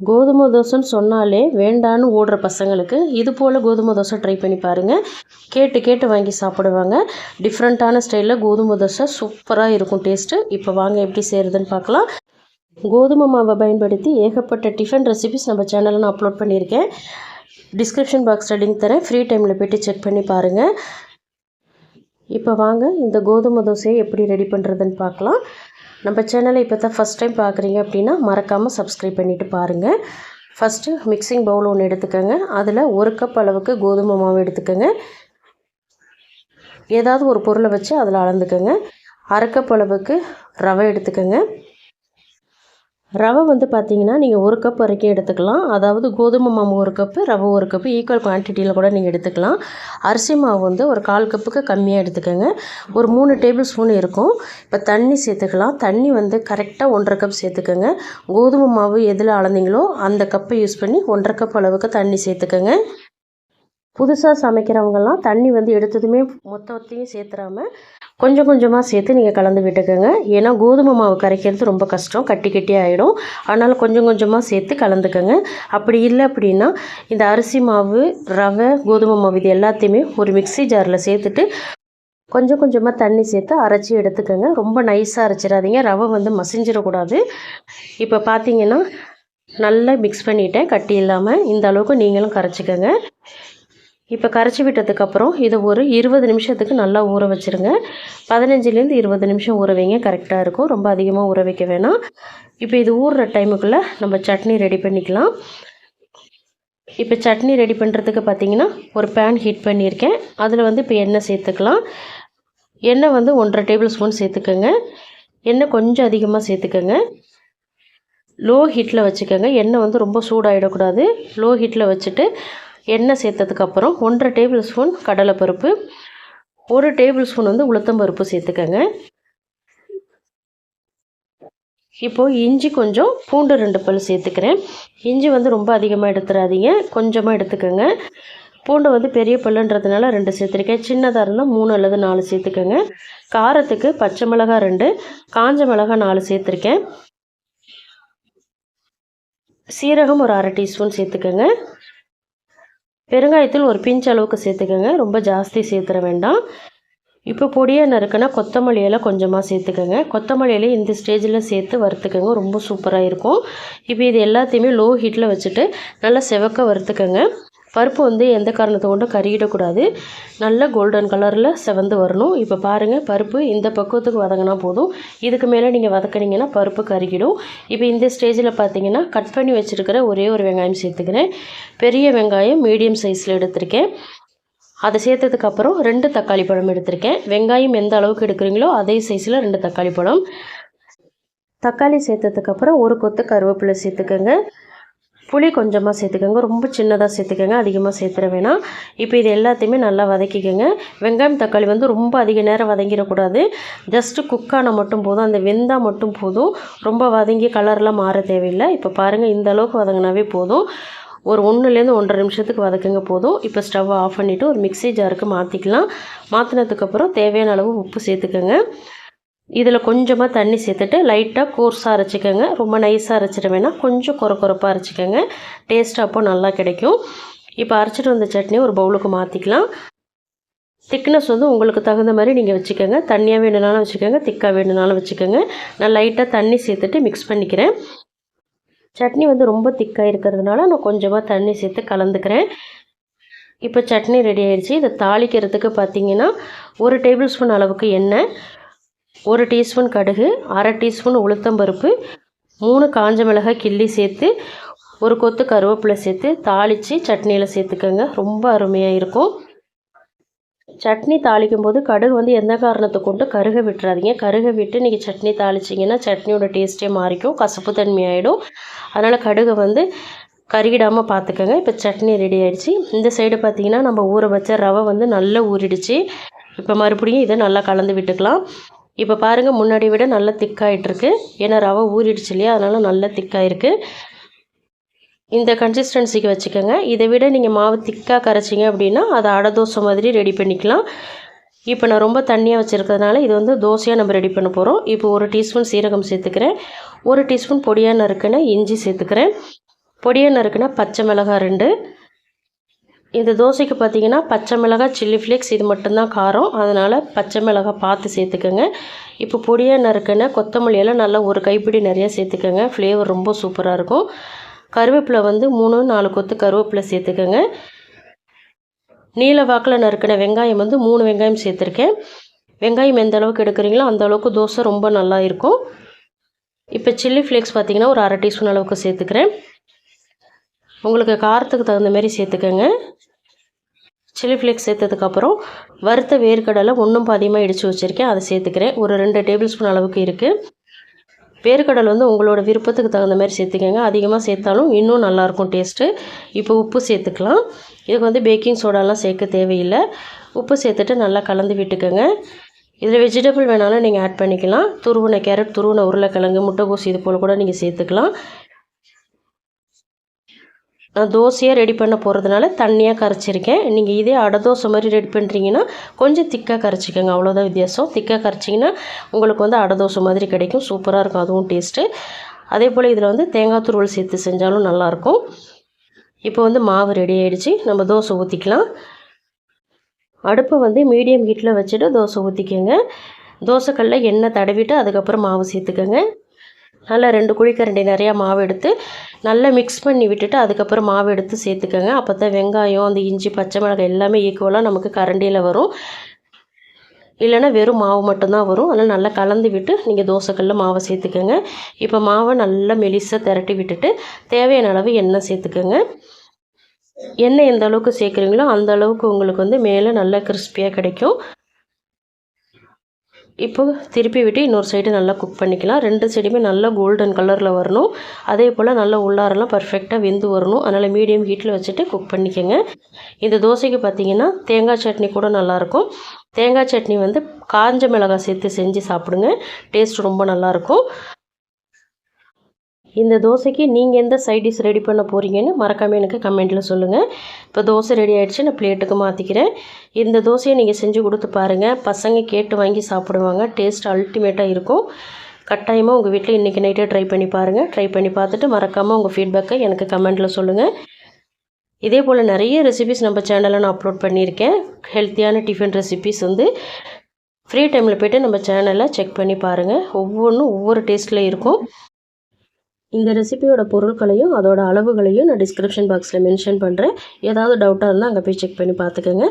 கோதுமை தோசைன்னு சொன்னாலே வேண்டான்னு ஓடுற பசங்களுக்கு இது போல் கோதுமை தோசை ட்ரை பண்ணி பாருங்கள் கேட்டு கேட்டு வாங்கி சாப்பிடுவாங்க. டிஃப்ரெண்ட்டான ஸ்டைலில் கோதுமை தோசை சூப்பராக இருக்கும் டேஸ்ட்டு இப்போ வாங்க எப்படி செய்கிறதுன்னு பார்க்கலாம். கோதுமை மாவை பயன்படுத்தி ஏகப்பட்ட டிஃபன் ரெசிபிஸ் நம்ம சேனலில் நான் அப்லோட் பண்ணியிருக்கேன். டிஸ்கிரிப்ஷன் பாக்ஸில் லிங்க் தரேன். ஃப்ரீ டைமில் போய்ட்டு செக் பண்ணி பாருங்கள் இப்போ வாங்க இந்த கோதுமை தோசையை எப்படி ரெடி பண்ணுறதுன்னு பார்க்கலாம். நம்ம சேனலை இப்போ தான் ஃபஸ்ட் டைம் பார்க்குறீங்க அப்படின்னா மறக்காமல் சப்ஸ்கிரைப் பண்ணிவிட்டு பாருங்கள் ஃபஸ்ட்டு மிக்சிங் பவுல் ஒன்று எடுத்துக்கோங்க. அதில் ஒரு கப் அளவுக்கு கோதுமை மாவு எடுத்துக்கோங்க. ஏதாவது ஒரு பொருளை வச்சு அதில் அளந்துக்கோங்க. அரை கப் அளவுக்கு ரவை எடுத்துக்கோங்க. ரவை வந்து பார்த்திங்கன்னா நீங்கள் ஒரு கப் வரைக்கும் எடுத்துக்கலாம். அதாவது கோதுமை மாவு ஒரு கப்பு ரவை ஒரு கப்பு ஈக்குவல் குவான்டிட்டியில் கூட நீங்கள் எடுத்துக்கலாம். அரிசி மாவு வந்து ஒரு கால் கப்புக்கு கம்மியாக எடுத்துக்கோங்க. ஒரு மூணு டேபிள் ஸ்பூன் இருக்கும். இப்போ தண்ணி சேர்த்துக்கலாம். தண்ணி வந்து கரெக்டாக ஒன்றரை கப் சேர்த்துக்கோங்க. கோதுமை மாவு எதில் அளந்தீங்களோ அந்த கப்பை யூஸ் பண்ணி ஒன்றரை கப் அளவுக்கு தண்ணி சேர்த்துக்கோங்க. புதுசாக சமைக்கிறவங்கெல்லாம் தண்ணி வந்து எடுத்ததுமே மொத்தத்தையும் சேர்த்துறாம கொஞ்சம் கொஞ்சமாக சேர்த்து நீங்கள் கலந்து விட்டுக்கோங்க. ஏன்னா கோதுமை மாவு கரைக்கிறது ரொம்ப கஷ்டம். கட்டி கட்டி ஆகிடும் அதனால் கொஞ்சம் கொஞ்சமாக சேர்த்து கலந்துக்கோங்க. அப்படி இல்லை அப்படின்னா இந்த அரிசி மாவு ரவை கோதுமை மாவு இது எல்லாத்தையுமே ஒரு மிக்சி ஜாரில் சேர்த்துட்டு கொஞ்சம் கொஞ்சமாக தண்ணி சேர்த்து அரைச்சி எடுத்துக்கோங்க. ரொம்ப நைஸாக அரைச்சிடாதீங்க. ரவை வந்து மசிஞ்சிடக்கூடாது. இப்போ பார்த்தீங்கன்னா நல்லா மிக்ஸ் பண்ணிட்டேன். கட்டி இல்லாமல் இந்த அளவுக்கு நீங்களும் கரைச்சிக்கோங்க. இப்போ கரைச்சி விட்டதுக்கப்புறம் இதை ஒரு இருபது நிமிஷத்துக்கு நல்லா ஊற வச்சுருங்க. பதினஞ்சுலேருந்து இருபது நிமிஷம் ஊற வைங்க. கரெக்டாக இருக்கும். ரொம்ப அதிகமாக ஊற வைக்க வேணாம். இப்போ இது ஊறுற டைமுக்குள்ளே நம்ம சட்னி ரெடி பண்ணிக்கலாம். இப்போ சட்னி ரெடி பண்ணுறதுக்கு பார்த்தீங்கன்னா ஒரு பேன் ஹீட் பண்ணியிருக்கேன். அதில் வந்து இப்போ எண்ணெய் சேர்த்துக்கலாம். எண்ணெய் வந்து ஒன்றரை டேபிள் ஸ்பூன் சேர்த்துக்கோங்க. எண்ணெய் கொஞ்சம் அதிகமாக சேர்த்துக்கோங்க. லோ ஹீட்டில் வச்சுக்கோங்க. எண்ணெய் வந்து ரொம்ப சூடாகிடக்கூடாது லோ ஹீட்டில் வச்சுட்டு எண்ணெய் சேர்த்ததுக்கப்புறம் ஒன்றரை டேபிள் ஸ்பூன் கடலைப்பருப்பு ஒரு டேபிள் ஸ்பூன் வந்து உளுத்தம்பருப்பு சேர்த்துக்கோங்க. இப்போது இஞ்சி கொஞ்சம் பூண்டு ரெண்டு பல் சேர்த்துக்கிறேன். இஞ்சி வந்து ரொம்ப அதிகமாக எடுத்துடாதீங்க கொஞ்சமாக எடுத்துக்கோங்க. பூண்டு வந்து பெரிய பல்லுன்றதுனால ரெண்டு சேர்த்துருக்கேன். சின்னதாக இருந்தால் மூணு அல்லது நாலு சேர்த்துக்கோங்க. காரத்துக்கு பச்சை மிளகாய் ரெண்டு காஞ்ச மிளகாய் நாலு சேர்த்துருக்கேன். சீரகம் ஒரு அரை டீஸ்பூன் சேர்த்துக்கோங்க. பெருங்காயத்தில் ஒரு பிஞ்ச் அளவுக்கு சேர்த்துக்கோங்க. ரொம்ப ஜாஸ்தி சேர்த்துற வேண்டாம். இப்போ பொடியாக நறுக்குனா கொத்தமல்லியெல்லாம் கொஞ்சமாக சேர்த்துக்கோங்க. கொத்தமல்லி இந்த ஸ்டேஜில் சேர்த்து வறுத்துக்கோங்க. ரொம்ப சூப்பராக இருக்கும். இப்போ இது எல்லாத்தையுமே லோ ஹீட்டில் வச்சுட்டு நல்லா செவக்க வறுத்துக்கோங்க. பருப்பு வந்து எந்த காரணத்தை கொண்டும் கருகிடக்கூடாது. நல்ல கோல்டன் கலரில் செவந்து வரணும். இப்போ பாருங்கள் பருப்பு இந்த பக்குவத்துக்கு வதங்கினா போதும். இதுக்கு மேலே நீங்கள் வதக்கினீங்கன்னா பருப்பு கருகிடும். இப்போ இந்த ஸ்டேஜில் பார்த்தீங்கன்னா கட் பண்ணி வச்சுருக்கிற ஒரே ஒரு வெங்காயம் சேர்த்துக்கிறேன். பெரிய வெங்காயம் மீடியம் சைஸில் எடுத்திருக்கேன். அதை சேர்த்ததுக்கப்புறம் ரெண்டு தக்காளி பழம் எடுத்திருக்கேன். வெங்காயம் எந்த அளவுக்கு எடுக்கிறீங்களோ அதே சைஸில் ரெண்டு தக்காளி பழம். தக்காளி சேர்த்ததுக்கப்புறம் ஒரு கொத்து கருவேப்பிலை சேர்த்துக்கோங்க. புளி கொஞ்சமாக சேர்த்துக்கோங்க. ரொம்ப சின்னதாக சேர்த்துக்கோங்க. அதிகமாக சேர்த்துற வேணாம். இப்போ இது எல்லாத்தையுமே நல்லா வதக்கிக்கோங்க. வெங்காயம் தக்காளி வந்து ரொம்ப அதிக நேரம் வதங்கிடக்கூடாது. ஜஸ்ட்டு குக்கான மட்டும் போதும். அந்த வெந்தால் மட்டும் போதும். ரொம்ப வதங்கி கலர்லாம் மாற தேவையில்லை. இப்போ பாருங்கள் இந்த அளவுக்கு வதங்கினாவே போதும். ஒரு ஒன்றுலேருந்து ஒன்றரை நிமிஷத்துக்கு வதக்குங்க போதும். இப்போ ஸ்டவ்வை ஆஃப் பண்ணிவிட்டு ஒரு மிக்சி ஜாருக்கு மாற்றிக்கலாம் மாற்றினதுக்கப்புறம் தேவையான அளவு உப்பு சேர்த்துக்கோங்க. இதில் கொஞ்சமாக தண்ணி சேர்த்துட்டு லைட்டாக கோர்ஸாக அரைச்சிக்கோங்க. ரொம்ப நைஸாக அரைச்சிட வேணாம். கொஞ்சம் குறை குறைப்பாக அரைச்சிக்கோங்க. டேஸ்ட் அப்போ நல்லா கிடைக்கும். இப்போ அரைச்சிட்டு வந்த சட்னி ஒரு பவுலுக்கு மாற்றிக்கலாம். திக்னஸ் வந்து உங்களுக்கு தகுந்த மாதிரி நீங்கள் வச்சுக்கோங்க. தண்ணியாக வேணுனாலும் வச்சுக்கோங்க. திக்காக வேணுனாலும் வச்சுக்கோங்க. நான் லைட்டாக தண்ணி சேர்த்துட்டு மிக்ஸ் பண்ணிக்கிறேன். சட்னி வந்து ரொம்ப திக்காக இருக்கிறதுனால நான் கொஞ்சமாக தண்ணி சேர்த்து கலந்துக்கிறேன். இப்போ சட்னி ரெடி ஆயிடுச்சு. இதை தாளிக்கிறதுக்கு பார்த்தீங்கன்னா ஒரு டேபிள் ஸ்பூன் அளவுக்கு எண்ணெய் ஒரு டீஸ்பூன் கடுகு அரை டீஸ்பூன் உளுத்தம்பருப்பு மூணு காஞ்ச மிளகாய் கிள்ளி சேர்த்து ஒரு கொத்து கருவேப்பிலை சேர்த்து தாளித்து சட்னியில் சேர்த்துக்கோங்க. ரொம்ப அருமையாக இருக்கும். சட்னி தாளிக்கும் போது கடுகு வந்து எந்த காரணத்தை கொண்டு கருக விட்டுறாதீங்க. கருக விட்டு நீங்கள் சட்னி தாளிச்சிங்கன்னா சட்னியோட டேஸ்ட்டே மாறிக்கும் கசப்பு தன்மை ஆகிடும் அதனால் கடுகை வந்து கருகிடாமல் பார்த்துக்கோங்க இப்போ சட்னி ரெடி ஆகிடுச்சு இந்த சைடு பார்த்திங்கன்னா நம்ம ஊற வச்ச ரவை வந்து நல்லா ஊறிடுச்சு. இப்போ மறுபடியும் இதை நல்லா கலந்து விட்டுக்கலாம். இப்போ பாருங்கள் முன்னாடி விட நல்லா திக்காகிட்டுருக்கு ஏன்னா ரவை ஊறிடுச்சு இல்லையா? அதனால் நல்லா திக்காயிருக்கு. இந்த கன்சிஸ்டன்சிக்கு வச்சுக்கோங்க. இதை விட நீங்கள் மாவு திக்காக கரைச்சிங்க அப்படின்னா அதை அடை தோசை மாதிரி ரெடி பண்ணிக்கலாம். இப்போ நான் ரொம்ப தண்ணியாக வச்சுருக்கிறதுனால இது வந்து தோசையாக நம்ம ரெடி பண்ண போகிறோம் இப்போ ஒரு டீஸ்பூன் சீரகம் சேர்த்துக்கிறேன். ஒரு டீஸ்பூன் பொடியாக நறுக்கின இஞ்சி சேர்த்துக்கிறேன். பொடியாக நறுக்குனா பச்சை மிளகாய் ரெண்டு. இந்த தோசைக்கு பார்த்தீங்கன்னா பச்சை மிளகாய் சில்லி ஃப்ளேக்ஸ் இது மட்டும்தான் காரம். அதனால் பச்சை மிளகாய் பார்த்து சேர்த்துக்கோங்க. இப்போ பொடியாக நறுக்கின கொத்தமல்லியெல்லாம் நல்லா ஒரு கைப்பிடி நிறையா சேர்த்துக்கோங்க. ஃப்ளேவர் ரொம்ப சூப்பராக இருக்கும். கருவேப்பிலை வந்து மூணு நாலு கொத்து கருவேப்பிலை சேர்த்துக்கோங்க. நீல வாக்கில் நறுக்கின வெங்காயம் வந்து மூணு வெங்காயம் சேர்த்துருக்கேன். வெங்காயம் எந்த அளவுக்கு எடுக்கிறீங்களோ அந்த அளவுக்கு தோசை ரொம்ப நல்லா இருக்கும். இப்போ சில்லி ஃப்ளேக்ஸ் பார்த்திங்கன்னா ஒரு அரை டீஸ்பூன் அளவுக்கு சேர்த்துக்கிறேன். உங்களுக்கு காரத்துக்கு தகுந்த மாதிரி சேர்த்துக்கோங்க. சில்லி ஃப்ளேக்ஸ் சேர்த்ததுக்கப்புறம் வறுத்த வேர்க்கடலை ஒன்றும் பாதியமாக இடித்து வச்சுருக்கேன். அதை சேர்த்துக்கிறேன். ஒரு ரெண்டு டேபிள் ஸ்பூன் அளவுக்கு இருக்குது வேர்க்கடலை வந்து உங்களோட விருப்பத்துக்கு தகுந்த மாதிரி சேர்த்துக்கோங்க. அதிகமாக சேர்த்தாலும் இன்னும் நல்லாயிருக்கும் டேஸ்ட்டு இப்போ உப்பு சேர்த்துக்கலாம். இதுக்கு வந்து பேக்கிங் சோடாலாம் சேர்க்க தேவையில்லை. உப்பு சேர்த்துட்டு நல்லா கலந்து விட்டுக்கோங்க. இதில் வெஜிடபிள் வேணாலும் நீங்கள் ஆட் பண்ணிக்கலாம். துருவின கேரட் துருவின உருளைக்கிழங்கு முட்டைகோஸ் இது போல் கூட நீங்கள் சேர்த்துக்கலாம். தோசையாக ரெடி பண்ண போகிறதுனால தண்ணியாக கரைச்சிருக்கேன். நீங்கள் இதே அடை தோசை மாதிரி ரெடி பண்ணுறீங்கன்னா கொஞ்சம் திக்காக கரைச்சிக்கோங்க. அவ்வளோதான் வித்தியாசம். திக்காக கரைச்சிங்கன்னா உங்களுக்கு வந்து அடை தோசை மாதிரி கிடைக்கும். சூப்பராக இருக்கும். அதுவும் டேஸ்ட்டு அதே போல் இதில் வந்து தேங்காய் துருவல் சேர்த்து செஞ்சாலும் நல்லாயிருக்கும் இப்போ வந்து மாவு ரெடி ஆகிடுச்சு நம்ம தோசை ஊற்றிக்கலாம் அடுப்பை வந்து மீடியம் ஹீட்டில் வச்சுட்டு தோசை ஊற்றிக்கோங்க தோசைக்கல்லில் எண்ணெய் தடவிட்டு அதுக்கப்புறம் மாவு சேர்த்துக்கோங்க. நல்லா ரெண்டு குழிக்கரண்டி நிறையா மாவு எடுத்து நல்லா மிக்ஸ் பண்ணி விட்டுட்டு அதுக்கப்புறம் மாவு எடுத்து சேர்த்துக்கோங்க. அப்போ தான் வெங்காயம் அந்த இஞ்சி பச்சை மிளகாய் எல்லாமே ஈக்குவலாக நமக்கு கரண்டியில் வரும். இல்லைன்னா வெறும் மாவு மட்டும்தான் வரும். அதனால் நல்லா கலந்து விட்டு நீங்கள் தோசைக்கல்ல மாவை சேர்த்துக்கோங்க. இப்போ மாவை நல்லா மெலிசாக திரட்டி விட்டுட்டு தேவையான அளவு எண்ணெய் சேர்த்துக்கோங்க. எண்ணெய் எந்த அளவுக்கு சேர்க்குறீங்களோ அந்த அளவுக்கு உங்களுக்கு வந்து மேலே நல்லா கிறிஸ்பியாக கிடைக்கும். இப்போ திருப்பி விட்டு இன்னொரு சைடு நல்லா குக் பண்ணிக்கலாம். ரெண்டு சைடுமே நல்லா கோல்டன் கலரில் வரணும். அதே போல் நல்லா உள்ளாரெல்லாம் பர்ஃபெக்டாக வெந்து வரணும். அதனால் மீடியம் ஹீட்டில் வச்சுட்டு குக் பண்ணிக்கோங்க. இந்த தோசைக்கு பார்த்தீங்கன்னா தேங்காய் சட்னி கூட நல்லாயிருக்கும் தேங்காய் சட்னி வந்து காஞ்ச மிளகாய் சேர்த்து செஞ்சு சாப்பிடுங்க. டேஸ்ட் ரொம்ப நல்லாயிருக்கும் இந்த தோசைக்கு நீங்கள் எந்த சைட் டிஷ் ரெடி பண்ண போகிறீங்கன்னு மறக்காமல் எனக்கு கமெண்ட்டில் சொல்லுங்கள் இப்போ தோசை ரெடி ஆகிடுச்சு நான் பிளேட்டுக்கு மாற்றிக்கிறேன் இந்த தோசையை நீங்கள் செஞ்சு கொடுத்து பாருங்கள் பசங்க கேட்டு வாங்கி சாப்பிடுவாங்க. டேஸ்ட் அல்டிமேட்டாக இருக்கும். கட்டாயமாக உங்கள் வீட்டில் இன்றைக்கி நைட்டே ட்ரை பண்ணி பாருங்கள் ட்ரை பண்ணி பார்த்துட்டு மறக்காமல் உங்கள் ஃபீட்பேக்கை எனக்கு கமெண்ட்டில் சொல்லுங்கள் இதே போல் நிறைய ரெசிபிஸ் நம்ம சேனலில் நான் அப்லோட் பண்ணியிருக்கேன். ஹெல்த்தியான டிஃபன் ரெசிபிஸ் வந்து ஃப்ரீ டைமில் போய்ட்டு நம்ம சேனலை செக் பண்ணி பாருங்கள் ஒவ்வொன்றும் ஒவ்வொரு டேஸ்ட்டில் இருக்கும். இந்த ரெசிபியோட பொருட்களையும் அதோட அளவுகளையும் நான் டிஸ்கிரிப்ஷன் பாக்ஸில் மென்ஷன் பண்ணுறேன் ஏதாவது டவுட்டாக இருந்தால் அங்கே போய் செக் பண்ணி பார்த்துக்கோங்க.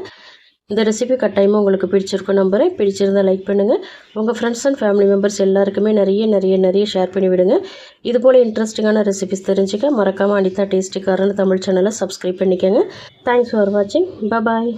இந்த ரெசிபி கட்டாயமாக உங்களுக்கு பிடிச்சிருக்கும் நம்புகிறேன் பிடிச்சிருந்தால் லைக் பண்ணுங்கள் உங்கள் ஃப்ரெண்ட்ஸ் அண்ட் ஃபேமிலி மெம்பர்ஸ் எல்லாருக்குமே நிறைய நிறைய நிறைய ஷேர் பண்ணி விடுங்க. இது போல் இன்ட்ரெஸ்டிங்கான ரெசிபிஸ் தெரிஞ்சுக்க மறக்காமல் அனிதா டேஸ்டி தமிழ் சேனலை சப்ஸ்கிரைப் பண்ணிக்கோங்க. தேங்க்ஸ் ஃபார் வாட்சிங் பாய்